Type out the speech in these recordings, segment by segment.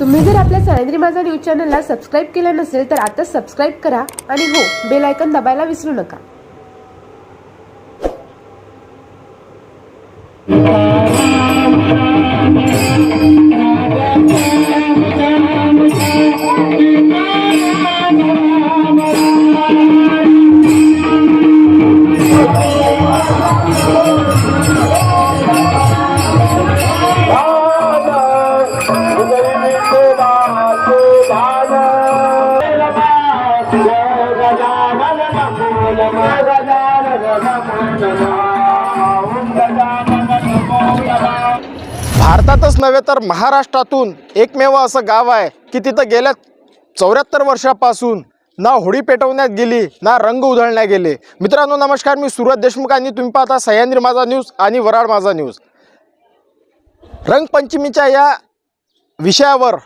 तुम्ही जर आपल्या सह्याद्री माझा न्यूज चॅनलला सबस्क्राईब केलं नसेल तर आता सबस्क्राईब करा आणि हो बेल आयकन दबायला विसरू नका. भारतातच नव्हे तर महाराष्ट्रातून एकमेव असं गाव आहे की तिथं गेल्या चौऱ्याहत्तर वर्षापासून ना होळी पेटवण्यात गेली ना रंग उधळण्यात गेले. मित्रांनो नमस्कार. मी सुरत देशमुख आणि तुम्ही पाहता सह्याद्री माझा न्यूज आणि वराड माझा न्यूज. रंगपंचमीच्या या विषयावर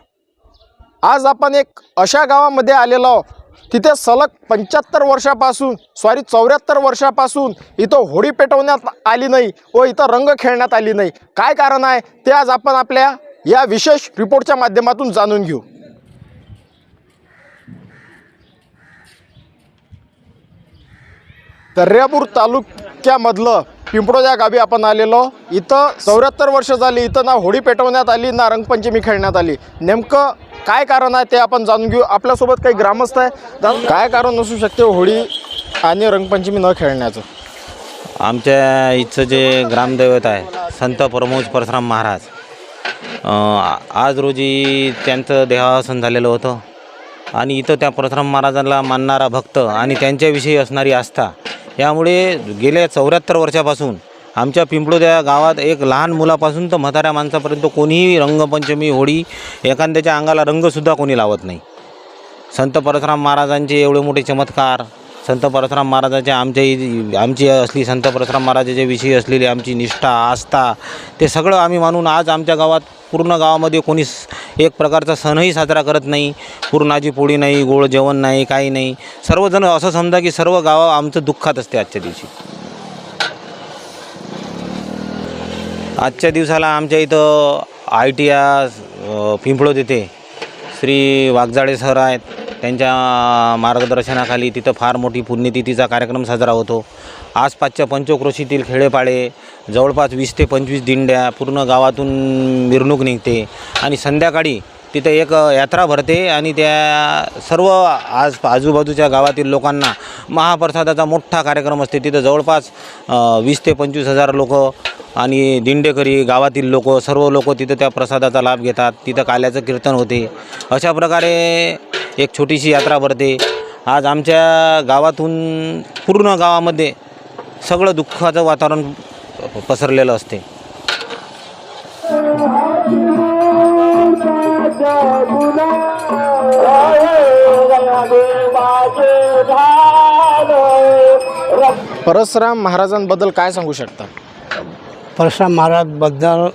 आज आपण एक अशा गावामध्ये आलेलो आहोत तिथे सलग पंच्याहत्तर वर्षापासून सॉरी चौऱ्याहत्तर वर्षापासून इथं होळी पेटवण्यात आली नाही व इथं रंग खेळण्यात आली नाही. काय कारण आहे? ते आज आपण आपल्या या विशेष रिपोर्टच्या माध्यमातून जाणून घेऊ. दर्यापूर तालुक्यामधलं पिंपळोज या गावी आपण आलेलो. इथं चौऱ्याहत्तर वर्ष झाली इथं ना होळी पेटवण्यात आली ना रंगपंचमी खेळण्यात आली. नेमकं काय कारण आहे ते आपण जाणून घेऊ. आपल्यासोबत काही ग्रामस्थ आहे. दादा, काय कारण असू शकते होळी आणि रंगपंचमी न खेळण्याचं? आमच्या इथचं जे ग्रामदैवत आहे संत प्रमोद परशुराम महाराज आज रोजी त्यांचं देहासन झालेलं होतं. आणि इथं त्या परशुराम महाराजांना मानणारा भक्त आणि त्यांच्याविषयी असणारी आस्था यामुळे गेल्या चौऱ्याहत्तर वर्षापासून आमच्या पिंपळोद्या गावात एक लहान मुलापासून तर म्हाताऱ्या माणसापर्यंत कोणीही रंगपंचमी होळी एखाद्याच्या अंगाला रंगसुद्धा कोणी लावत नाही. संत परशुराम महाराजांचे एवढे मोठे चमत्कार संत परशुराम महाराजांचे आमच्या आमची असली संत परशुराम महाराजाच्या विषयी असलेली आमची निष्ठा आस्था ते सगळं आम्ही मानून आज आमच्या गावात पूर्ण गावामध्ये कोणी एक प्रकारचा सणही साजरा करत नाही. पुरणाची पोळी नाही गोड जेवण नाही काही नाही. सर्वजण असं समजा की सर्व गावं आमचं दुःखात असते आजच्या दिवशी. आजच्या दिवसाला आमच्या इथं आय टी या पिंपळोद येथे श्री वाघजाडे सर आहेत. त्यांच्या मार्गदर्शनाखाली तिथं फार मोठी पुण्यतिथीचा कार्यक्रम साजरा होतो. आसपासच्या पंचक्रोशीतील खेडेपाडे जवळपास वीस ते पंचवीस दिंड्या पूर्ण गावातून मिरवणूक निघते. आणि संध्याकाळी तिथं एक यात्रा भरते आणि त्या सर्व आज आजूबाजूच्या गावातील लोकांना महाप्रसादाचा मोठा कार्यक्रम असते. तिथं जवळपास वीस ते पंचवीस हजार लोक आणि दिंडेकरी गावातील लोक सर्व लोक तिथं त्या प्रसादाचा लाभ घेतात. तिथं काल्याचं कीर्तन होते. अशा प्रकारे एक छोटीशी यात्रा भरते. आज आमच्या गावातून पूर्ण गावामध्ये सगळं दुःखाचं वातावरण पसरलेलं असते. परशुराम महाराजांबद्दल काय सांगू शकता? परशुराम महाराजबद्दल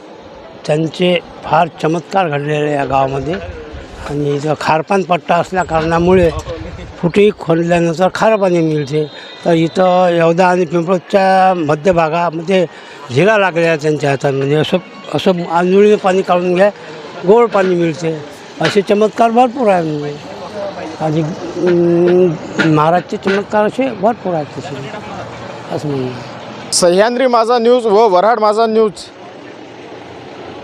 त्यांचे फार चमत्कार घडलेले या गावामध्ये. आणि इथं खारपान पट्टा असल्या कारणामुळे कुठेही खोदल्यानंतर खारं पाणी मिळते. तर इथं यवदा आणि पिंपळच्या मध्यभागामध्ये झिला लागल्या त्यांच्या हातात म्हणजे असं असं आंधळीने पाणी काढून घ्या गोड पाणी मिळते. असे चमत्कार भरपूर आहे म्हणजे. आणि महाराजचे चमत्कार असे भरपूर आहेत तसे. असं म्हणणं सह्याद्री माझा न्यूज व वऱ्हाड माझा न्यूज.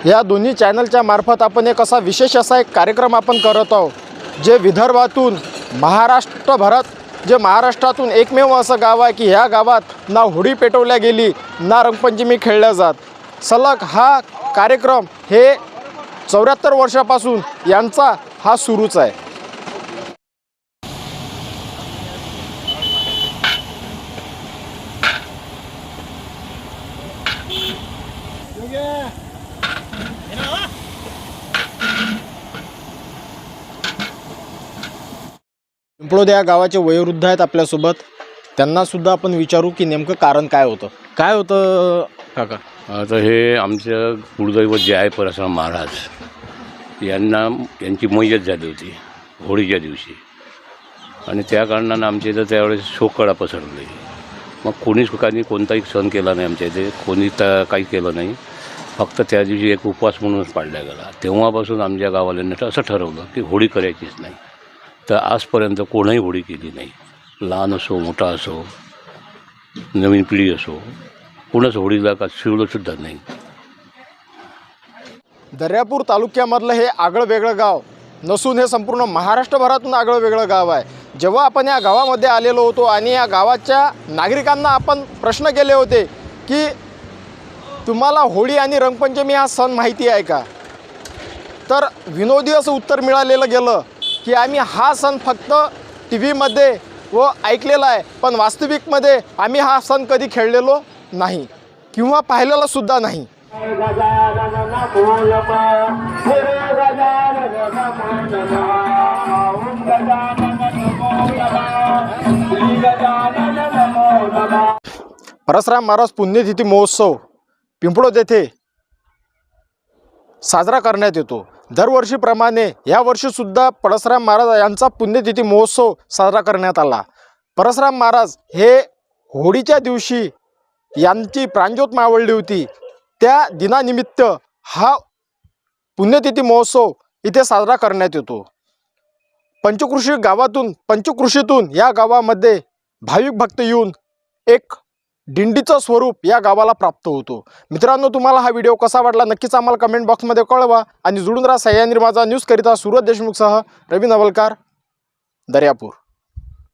या दोन्ही चॅनलच्या मार्फत आपण एक असा विशेष असा एक कार्यक्रम आपण करत आहोत जे विदर्भातून महाराष्ट्रभरात जे महाराष्ट्रातून एकमेव असं गाव आहे की ह्या गावात ना होडी पेटवल्या गेली ना रंगपंचमी खेळल्या जात. सलग हा कार्यक्रम हे चौऱ्याहत्तर वर्षापासून यांचा हा सुरूच आहे. पिंपळोद या गावाचे वयोवृद्ध आहेत आपल्यासोबत. त्यांनासुद्धा आपण विचारू की नेमकं कारण काय होतं? काय होतं काका? आता हे आमचं कुळदैवत जे आहे परशुराम महाराज यांना यांची मैयत झाली होती होळीच्या दिवशी. आणि त्या कारणानं आमच्या इथं त्यावेळेस शोककळा पसरली. मग कोणीच काही कोणताही सण केला नाही आमच्या इथे कोणी तर काही केलं नाही. फक्त त्या दिवशी एक उपवास म्हणूनच पाळला गेला. तेव्हापासून आमच्या गावाल्यांनी असं ठरवलं की होळी करायचीच नाही. तर आजपर्यंत कोणीही होळी केली नाही. लहान असो मोठा असो नवीन पिढी असो कोणाच होळीला का शिवलंसुद्धा नाही. दर्यापूर तालुक्यामधलं हे आगळं वेगळं गाव नसून हे संपूर्ण महाराष्ट्रभरातून आगळं वेगळं गाव आहे. जेव्हा आपण या गावामध्ये आलेलो होतो आणि या गावाच्या नागरिकांना आपण प्रश्न केले होते की तुम्हाला होळी आणि रंगपंचमी हा सण माहिती आहे का? तर विनोदी असं उत्तर मिळालेलं गेलं. की आम्ही हा सण फक्त टी व्हीमध्ये व ऐकलेला आहे पण वास्तविकमध्ये आम्ही हा सण कधी खेळलेलो नाही किंवा पाहिलेला सुद्धा नाही. परसराम महाराज पुण्यतिथी महोत्सव पिंपळोद येथे साजरा करण्यात येतो. दरवर्षीप्रमाणे यावर्षीसुद्धा परसराम महाराज यांचा पुण्यतिथी महोत्सव साजरा करण्यात आला. परसराम महाराज हे होळीच्या दिवशी यांची प्राणज्योत मावळली होती. त्या दिनानिमित्त हा पुण्यतिथी महोत्सव इथे साजरा करण्यात येतो. पंचकृषी गावातून पंचकृषीतून या गावामध्ये भाविक भक्त येऊन एक दिंडीचं स्वरूप या गावाला प्राप्त होतो. मित्रांनो तुम्हाला हा व्हिडिओ कसा वाटला नक्कीच आम्हाला कमेंट बॉक्समध्ये कळवा आणि जुळून राहा सह्याद्री माझा न्यूजकरिता सुरत देशमुखसह रवी नवलकार दर्यापूर.